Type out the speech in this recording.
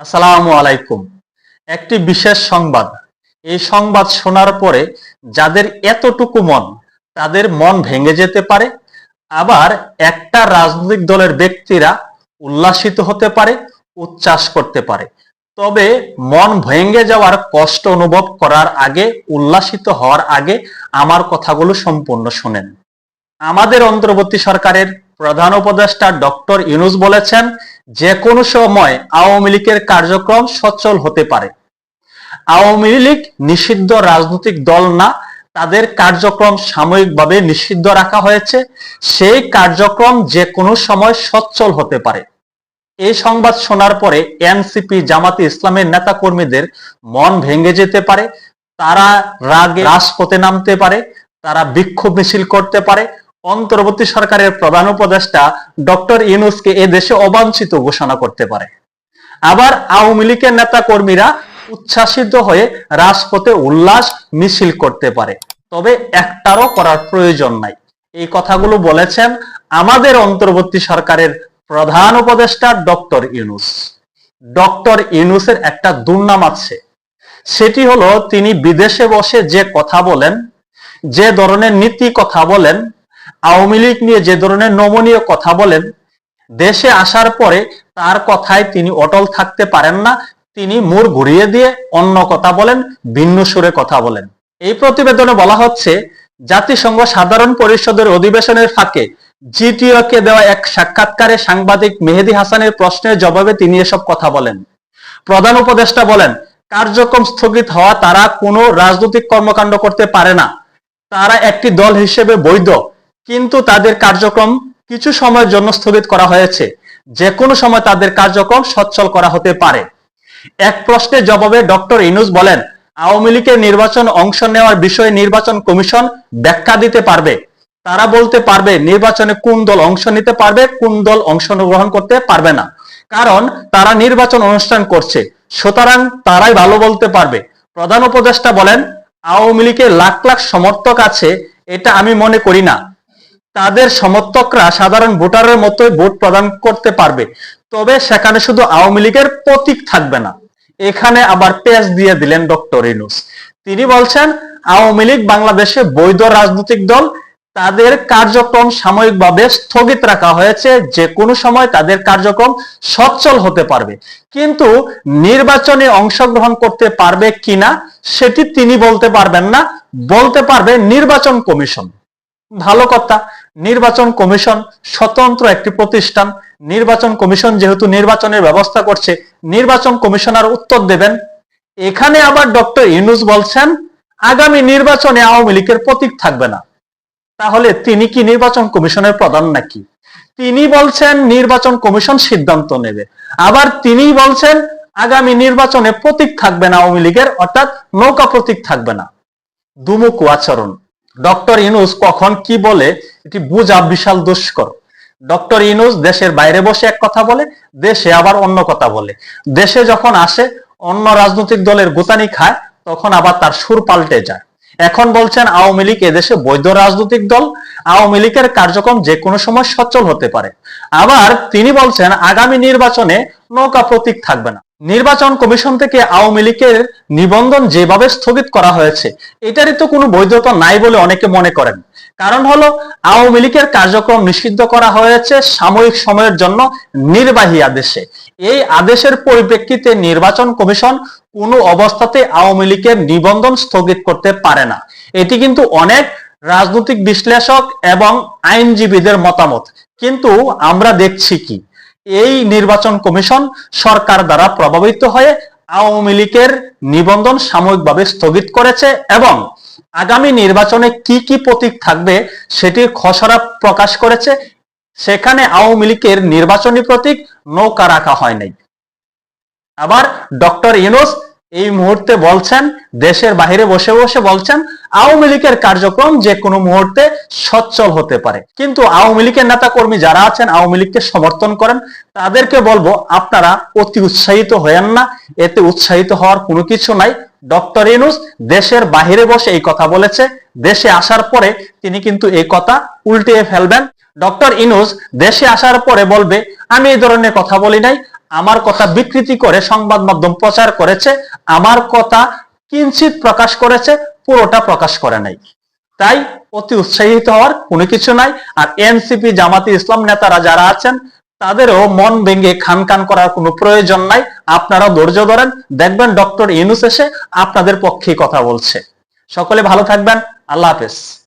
আসসালামু আলাইকুম। একটি বিশেষ সংবাদ। এই সংবাদ শোনার পরে যাদের এতটুকু মন, তাদের মন ভেঙে যেতে পারে, আবার একটা রাজনৈতিক দলের ব্যক্তিরা উল্লাসিত হতে পারে, উচ্ছ্বাস করতে পারে। তবে মন ভেঙে যাওয়ার কষ্ট অনুভব করার আগে, উল্লাসিত হওয়ার আগে আমার কথাগুলো সম্পূর্ণ শুনেন। আমাদের অন্তর্বর্তী সরকারের প্রধান উপদেষ্টা ডক্টর ইউনুস বলেছেন, যে কোনো সময় আওয়ামী লীগের কার্যক্রম সচল হতে পারে। আওয়ামী লীগ নিষিদ্ধ রাজনৈতিক দল না, তাদের কার্যক্রম সাময়িকভাবে নিষিদ্ধ রাখা হয়েছে। সেই কার্যক্রম যে কোনো সময় সচ্ছল হতে পারে। এই সংবাদ শোনার পরে এনসিপি জামাতে ইসলামের নেতা কর্মীদের মন ভেঙে যেতে পারে। তারা রাগে রাজপথে নামতে পারে, তারা বিক্ষোভ মিছিল করতে পারে অন্তর্বর্তী সরকারের প্রধান উপদেষ্টা ডক্টর ইউনুসকে এ দেশে অবাঞ্ছিত ঘোষণা করতে পারে। আবার আওয়ামী লীগের নেতা কর্মীরা উচ্ছ্বাসিত হয়ে রাজপথে উল্লাস মিছিল করতে পারে। তবে একটারও করার প্রয়োজন নাই। এই কথাগুলো বলেছেন আমাদের অন্তর্বর্তী সরকারের প্রধান উপদেষ্টা ডক্টর ইউনুস। ডক্টর ইউনুসের একটা দুর্নাম আছে। সেটি হলো তিনি বিদেশে বসে যে কথা বলেন, যে ধরনের নীতি কথা বলেন আওয়ামী লীগ নিয়ে যে ধরনের নমনীয় কথা বলেন, দেশে আসার পরে তার কথায় তিনি অটল থাকতে পারেন না, তিনি মুর ঘুরিয়ে দিয়ে অন্য কথা বলেন, ভিন্ন সুরে কথা বলেন। এই প্রতিবেদনে বলা হচ্ছে, জাতিসংঘ সাধারণ পরিষদের অধিবেশনের ফাঁকে জিটিও কে দেওয়া এক সাক্ষাৎকারে সাংবাদিক মেহেদি হাসানের প্রশ্নের জবাবে তিনি এসব কথা বলেন। প্রধান উপদেষ্টা বলেন, কার্যক্রম স্থগিত হওয়া তারা কোনো রাজনৈতিক কর্মকাণ্ড করতে পারে না। তারা একটি দল হিসেবে বৈধ। কিন্তু তাদের কার্যক্রম কিছু সময়ের জন্য স্থগিত করা হয়েছে। যে কোনো সময় তাদের কার্যক্রম সচ্ছল করা হতে পারে। এক প্রশ্নের জবাবে ডক্টর ইনুস বলেন, আওয়ামী লীগের নির্বাচন অংশ নেওয়ার বিষয়ে নির্বাচন কমিশন ব্যাখ্যা দিতে পারবে। তারা বলতে পারবে, নির্বাচনে কোন দল অংশ নিতে পারবে, কোন দল অংশগ্রহণ করতে পারবে না। কারণ তারা নির্বাচন অনুষ্ঠান করছে, সুতরাং তারাই ভালো বলতে পারবে। প্রধান উপদেষ্টা বলেন, আওয়ামী লীগের লাখ লাখ সমর্থক আছে, এটা আমি মনে করি না। তাদের সমর্থকরা সাধারণ ভোটারের মতোই ভোট প্রদান করতে পারবে। তবে সেখানে শুধু আওয়ামী লীগের প্রতীক থাকবে না। এখানে আবার পেজ দিয়ে দিলেন ডক্টর ইনুস তিনি বলছেন, আওয়ামী লীগ বাংলাদেশে বৈধ রাজনৈতিক দল, তাদের কার্যক্রম সাময়িকভাবে স্থগিত রাখা হয়েছে। যে কোনো সময় তাদের কার্যক্রম সচ্ছল হতে পারবে। কিন্তু নির্বাচনে অংশগ্রহণ করতে পারবে কিনা, সেটি তিনি বলতে পারবেন না। বলতে পারবে নির্বাচন কমিশন। ভালো কথা। নির্বাচন কমিশন স্বতন্ত্র একটি প্রতিষ্ঠান। নির্বাচন কমিশন যেহেতু নির্বাচনের ব্যবস্থা করছে, নির্বাচন কমিশনার উত্তর দেবেন। এখানে আবার ডক্টর ইউনুস বলছেন, আগামী নির্বাচনে আওয়ামী লীগের প্রতীক থাকবে না। তাহলে তিনি কি নির্বাচন কমিশনের প্রধান নাকি? তিনি বলছেন, নির্বাচন কমিশন সিদ্ধান্ত নেবে। আবার তিনি বলছেন, আগামী নির্বাচনে প্রতীক থাকবে না আওয়ামী লীগের, অর্থাৎ নৌকা প্রতীক থাকবে না। দুমুকু আচরণ। ডক্টর ইনুস কখন কি বলে এটি বুঝা বিশাল দুষ্কর। ডক্টর ইনুস দেশের বাইরে বসে এক কথা বলে, দেশে আবার অন্য কথা বলে। দেশে যখন আসে, অন্য রাজনৈতিক দলের গোতানি খায়, তখন আবার তার সুর পাল্টে যায়। এখন বলছেন আওয়ামী লীগ এদেশে বৈধ রাজনৈতিক দল, আওয়ামী লীগের কার্যক্রম যে কোনো সময় সচল হতে পারে। আবার তিনি বলছেন আগামী নির্বাচনে নৌকা প্রতীক থাকবে না। নির্বাচন কমিশন থেকে আওয়ামী লীগের নিবন্ধন যেভাবে স্থগিত করা হয়েছে, এটারই তো কোনো বৈধতা নাই বলে অনেকে মনে করেন। কারণ হলো, আওয়ামী লীগের কার্যক্রম নিষিদ্ধ করা হয়েছে সাময়িক সময়ের জন্য নির্বাহী আদেশে। এই আদেশের পরিপ্রেক্ষিতে নির্বাচন কমিশন কোনো অবস্থাতে আওয়ামী লীগের নিবন্ধন স্থগিত করতে পারে না। এটি কিন্তু অনেক রাজনৈতিক বিশ্লেষক এবং আইনজীবীদের মতামত। কিন্তু আমরা দেখছি কি? এই নির্বাচন কমিশন সরকার দ্বারা প্রভাবিত হয়ে আওয়ামী লীগের নিবন্ধন সাময়িকভাবে স্থগিত করেছে এবং আগামী নির্বাচনে কি কি প্রতীক থাকবে সেটির খসড়া প্রকাশ করেছে। সেখানে আওয়ামী লীগের নির্বাচনী প্রতীক নৌকা রাখা হয় নাই। আবার ডক্টর ইউনুস এই মুহূর্তে বলছেন, দেশের বাইরে বসে বসে বলছেন, আওয়ামী লীগের কার্যক্রম যে কোনো মুহূর্তে সচ্ছল হতে পারে। কিন্তু আওয়ামী লীগের নেতা কর্মী যারা আছেন, আওয়ামী লীগকে সমর্থন করেন, তাদেরকে বলব, আপনারা অতি উৎসাহিত হয়েন না। এতে উৎসাহিত হওয়ার কোনো কিছু নাই। ডক্টর ইনুস দেশের বাহিরে বসে এই কথা বলেছে। দেশে আসার পরে তিনি কিন্তু এই কথা উল্টিয়ে ফেলবেন। ডক্টর ইনুস দেশে আসার পরে বলবে, আমি এই ধরনের কথা বলি নাই। আমার কথা বিকৃতি করে সংবাদ মাধ্যম প্রচার করেছে, আমার কথা কিঞ্চিত প্রকাশ করেছে, পুরোটা প্রকাশ করে নাই। তাই অতি উৎসাহিত হওয়ার কোনো কিছু নাই। আর এনসিপি, জামাতি ইসলাম নেতারা যারা আছেন, তাদেরও মন ভেঙে খান খান করার কোনো প্রয়োজন নাই। আপনারা ধৈর্য ধরেন। দেখবেন ডক্টর ইউনুস এসে আপনাদের পক্ষে কথা বলছে। সকলে ভালো থাকবেন। আল্লাহ হাফেজ।